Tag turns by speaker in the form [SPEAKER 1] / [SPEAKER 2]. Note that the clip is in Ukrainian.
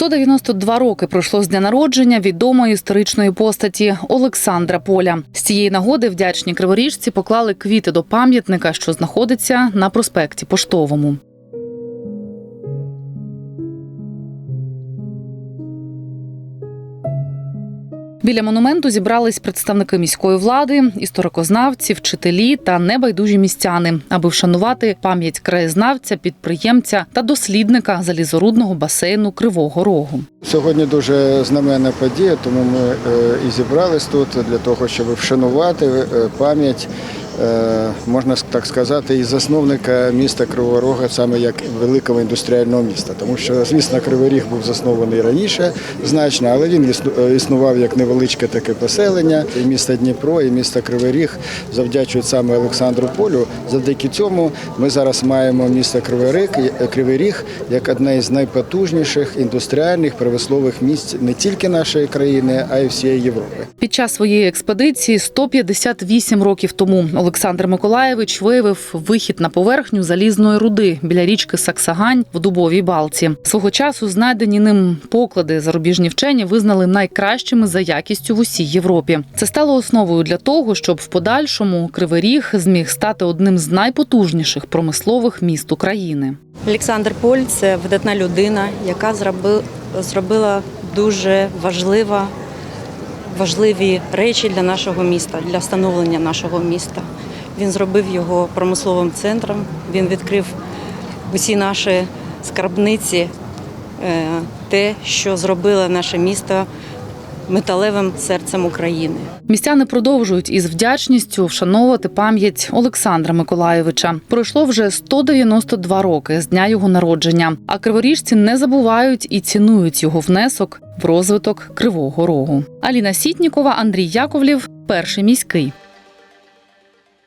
[SPEAKER 1] 192 роки пройшло з дня народження відомої історичної постаті Олександра Поля. З цієї нагоди вдячні криворіжці поклали квіти до пам'ятника, що знаходиться на проспекті Поштовому. Біля монументу зібрались представники міської влади, історикознавці, вчителі та небайдужі містяни, аби вшанувати пам'ять краєзнавця, підприємця та дослідника залізорудного басейну Кривого Рогу.
[SPEAKER 2] Сьогодні дуже знаменна подія, тому ми е, і зібрались тут для того, щоб вшанувати е, пам'ять, е, можна так сказати, і засновника міста Кривого Рога, саме як великого індустріального міста. Тому що, звісно, Кривий Ріг був заснований раніше значно, але він е, існував як невеличке таке поселення. І місто Дніпро, і місто Кривий Ріг завдячують саме Олександру Полю. Завдяки цьому ми зараз маємо місто Кривий Ріг, е, Кривий Ріг як одне із найпотужніших індустріальних промислових місць не тільки нашої країни, а й всієї Європи.
[SPEAKER 1] Під час своєї експедиції 158 років тому Олександр Миколаєвич виявив вихід на поверхню залізної руди біля річки Саксагань в Дубовій Балці. Свого часу знайдені ним поклади зарубіжні вчені визнали найкращими за якістю в усій Європі. Це стало основою для того, щоб в подальшому Кривий Ріг зміг стати одним з найпотужніших промислових міст України.
[SPEAKER 3] Олександр Поль це видатна людина, яка зробила дуже важлива, важливі речі для нашого міста, для встановлення нашого міста. Він зробив його промисловим центром, він відкрив усі наші скарбниці, е, те, що зробило наше місто металевим серцем України.
[SPEAKER 1] Містяни продовжують із вдячністю вшановувати пам'ять Олександра Миколаєвича. Пройшло вже 192 роки з дня його народження. А криворіжці не забувають і цінують його внесок в розвиток Кривого Рогу. Аліна Сітнікова, Андрій Яковлів, перший міський.